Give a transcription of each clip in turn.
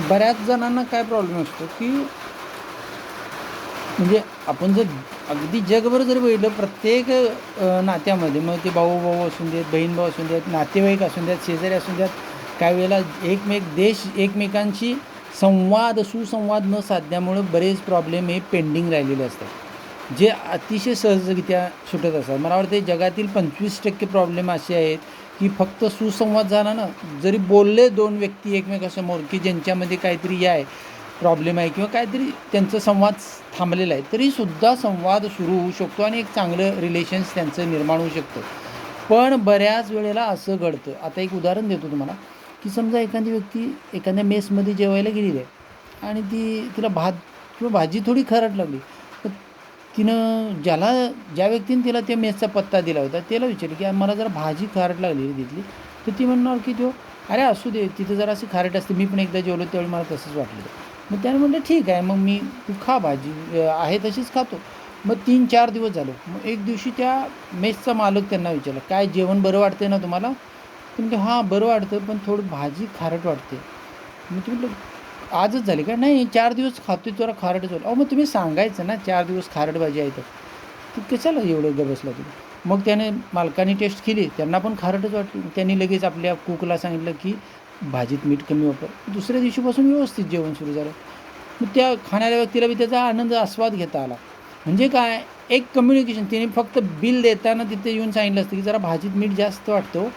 बऱ्याच जणांना काय प्रॉब्लेम असतो की म्हणजे आपण जर अगदी जगभर जर बघितलं प्रत्येक नात्यामध्ये मग ते भाऊ भाऊ असून देत बहीण भाऊ असून देत नातेवाईक असून देत शेजारी असून देत काही वेळेला एकमेक देश एकमेकांशी संवाद सुसंवाद न साधल्यामुळं बरेच प्रॉब्लेम हे पेंडिंग राहिलेले असतात. जे अतिशय सहजरित्या सुटत असतात. मला वाटते जगातील पंचवीस टक्के प्रॉब्लेम असे आहेत की फक्त सुसंवाद झाला ना जरी बोलले दोन व्यक्ती एकमेकासमोर की ज्यांच्यामध्ये काहीतरी आहे प्रॉब्लेम आहे किंवा काहीतरी त्यांचं संवाद थांबलेला आहे तरीसुद्धा संवाद सुरू होऊ शकतो आणि एक चांगलं रिलेशन्स त्यांचं निर्माण होऊ शकतं. पण बऱ्याच वेळेला असं घडतं. आता एक उदाहरण देतो तुम्हाला की समजा एखादी व्यक्ती एखाद्या मेसमध्ये जेवायला गेलेली आहे आणि ती तिला भात किंवा भाजी थोडी खरट लागली तिनं ज्याला ज्या व्यक्तीने तिला त्या मेसचा पत्ता दिला होता त्याला विचारलं की मला जरा भाजी खारट लागलेली तिथली तर ती म्हणणार की तो अरे असू दे तिथं जरा अशी खारट असते. मी पण एकदा जेवलो त्यावेळी मला तसंच वाटलं. मग त्याने म्हटलं ठीक आहे मग मी तू खा भाजी. आहे तशीच खातो. मग तीन चार दिवस झालं. मग एक दिवशी त्या मेसचा मालक त्यांना विचारला काय जेवण बरं वाटते ना तुम्हाला? ते हां बरं वाटतं पण थोडं भाजी खारट वाटते. मग ते म्हटलं आजच झाली का? नाही चार दिवस खातो जरा खारटच वाटलं अहो मग तुम्ही सांगायचं ना चार दिवस खारट भाजी आहे तर. तू कशाला एवढं गबसला तुम्ही? मग त्याने मालकाने टेस्ट केली त्यांना पण खारटच वाटली. त्यांनी लगेच आपल्या कुकला सांगितलं की भाजीत मीठ कमी वापर. दुसऱ्या दिवशीपासून व्यवस्थित जेवण सुरू झालं. मग त्या खाणाऱ्या व्यक्तीला बी त्याचा आनंद आस्वाद घेता आला. म्हणजे काय? एक कम्युनिकेशन तिने फक्त बिल देताना तिथे येऊन सांगितलं असतं की जरा भाजीत मीठ जास्त वाटतो हो.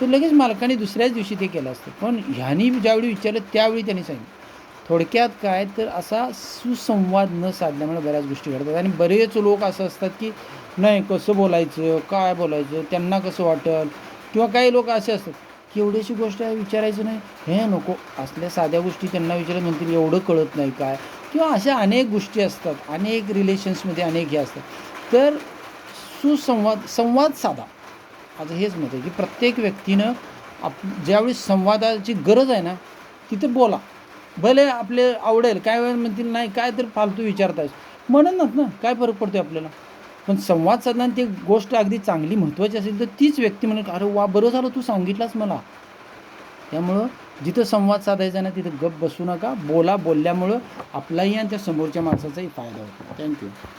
तर लगेच मालकाने दुसऱ्याच दिवशी ते केलं असतं. पण ह्यानी ज्यावेळी विचारलं त्यावेळी त्यांनी सांगितलं. थोडक्यात काय तर असा सुसंवाद न साधल्यामुळे बऱ्याच गोष्टी घडतात. आणि बरेच लोक असं असतात की नाही कसं बोलायचं? काय बोलायचं? त्यांना कसं वाटेल? किंवा काही लोक असे असतात की एवढीशी गोष्ट आहे विचारायचं नाही. हे नको. असल्या साध्या गोष्टी त्यांना विचारत म्हणतील एवढं कळत नाही काय? किंवा अशा अनेक गोष्टी असतात. अनेक रिलेशन्समध्ये अनेक हे असतात. तर सुसंवाद संवाद साधा. माझं हेच मत आहे की प्रत्येक व्यक्तीनं आप ज्यावेळी संवादाची गरज आहे ना तिथे बोला. भले आपले आवडेल काय वेळ म्हणतील नाही काय तर फालतू विचारतायस. म्हणूनच ना काय फरक पडतो आपल्याला? पण संवाद साधना ती गोष्ट अगदी चांगली महत्त्वाची असेल तर तीच व्यक्ती म्हणेल अरे वा बरं झालं तू सांगितलंस मला. त्यामुळं जिथं संवाद साधायचा ना तिथं गप बसू नका. बोला बोलल्यामुळं आपलाही आणि त्या समोरच्या माणसाचाही फायदा होतो. थँक्यू